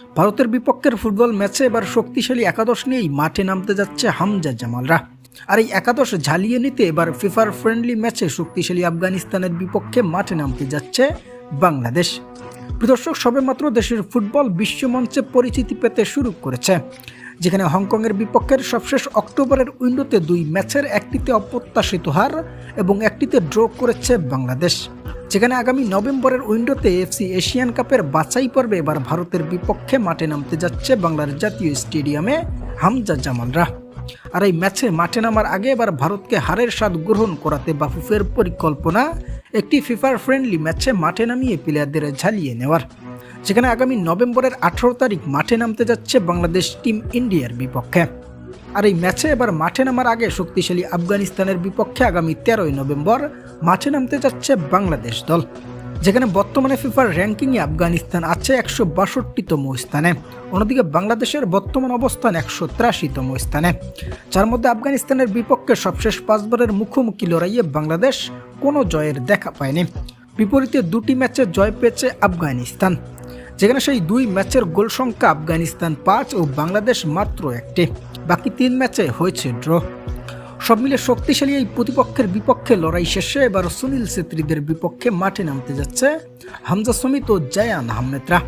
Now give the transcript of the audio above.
ভারতের বিপক্ষের ফুটবল ম্যাচে এবার শক্তিশালী একাদশ নিয়েই মাঠে নামতে যাচ্ছে হামজা জামালরা। আর এই একাদশ ঝালিয়ে নিতে এবার ফিফার ফ্রেন্ডলি ম্যাচে শক্তিশালী আফগানিস্তানের বিপক্ষে মাঠে নামতে যাচ্ছে বাংলাদেশ। প্রদর্শক সবেমাত্র দেশের ফুটবল বিশ্বমঞ্চে পরিচিতি পেতে শুরু করেছে, যেখানে হংকংয়ের বিপক্ষের সবশেষ অক্টোবরের উইন্ডোতে দুই ম্যাচের একটিতে অপ্রত্যাশিত হার এবং একটিতে ড্র করেছে বাংলাদেশ। যেখানে আগামী নভেম্বরের উইন্ডোতে এফসি এশিয়ান কাপের বাছাই পর্বে এবার ভারতের বিপক্ষে মাঠে নামতে যাচ্ছে বাংলার জাতীয় স্টেডিয়ামে হামজা জামালরা আর এই ম্যাচে মাঠে নামার আগে এবার ভারতকে হারের স্বাদ গ্রহণ করাতে বাফুফের পরিকল্পনা, একটি ফিফার ফ্রেন্ডলি ম্যাচে মাঠে নামিয়ে প্লেয়ারদের ঝালিয়ে নেওয়ার। যেখানে আগামী নভেম্বরের আঠারো তারিখ মাঠে নামতে যাচ্ছে বাংলাদেশ টিম ইন্ডিয়ার বিপক্ষে। আর এই ম্যাচে এবার মাঠে নামার আগে শক্তিশালী আফগানিস্তানের বিপক্ষে আগামী তেরোই নভেম্বর মাঠে নামতে যাচ্ছে বাংলাদেশ দল, যেখানে বর্তমানে ফিফার র্যাঙ্কিংয়ে আফগানিস্তান আছে একশো বাষট্টিতম স্থানে। অন্যদিকে বাংলাদেশের বর্তমান অবস্থান একশো ত্রাশিতম স্থানে। যার মধ্যে আফগানিস্তানের বিপক্ষে সবশেষ পাঁচবারের মুখোমুখি লড়াইয়ে বাংলাদেশ কোনো জয়ের দেখা পায়নি। বিপরীতে দুটি ম্যাচে জয় পেয়েছে আফগানিস্তান। যেখানে সেই দুই ম্যাচের গোল সংখ্যা আফগানিস্তান পাঁচ ও বাংলাদেশ মাত্র একটি। বাকি তিন ম্যাচে হয়েছে ড্র। সব মিলে শক্তিশালী এই প্রতিপক্ষের বিপক্ষে লড়াই শেষে এবার সুনীল ছেত্রীদের বিপক্ষে মাঠে নামতে যাচ্ছে হামজা সমিত ও জায়ান আহমেদরা।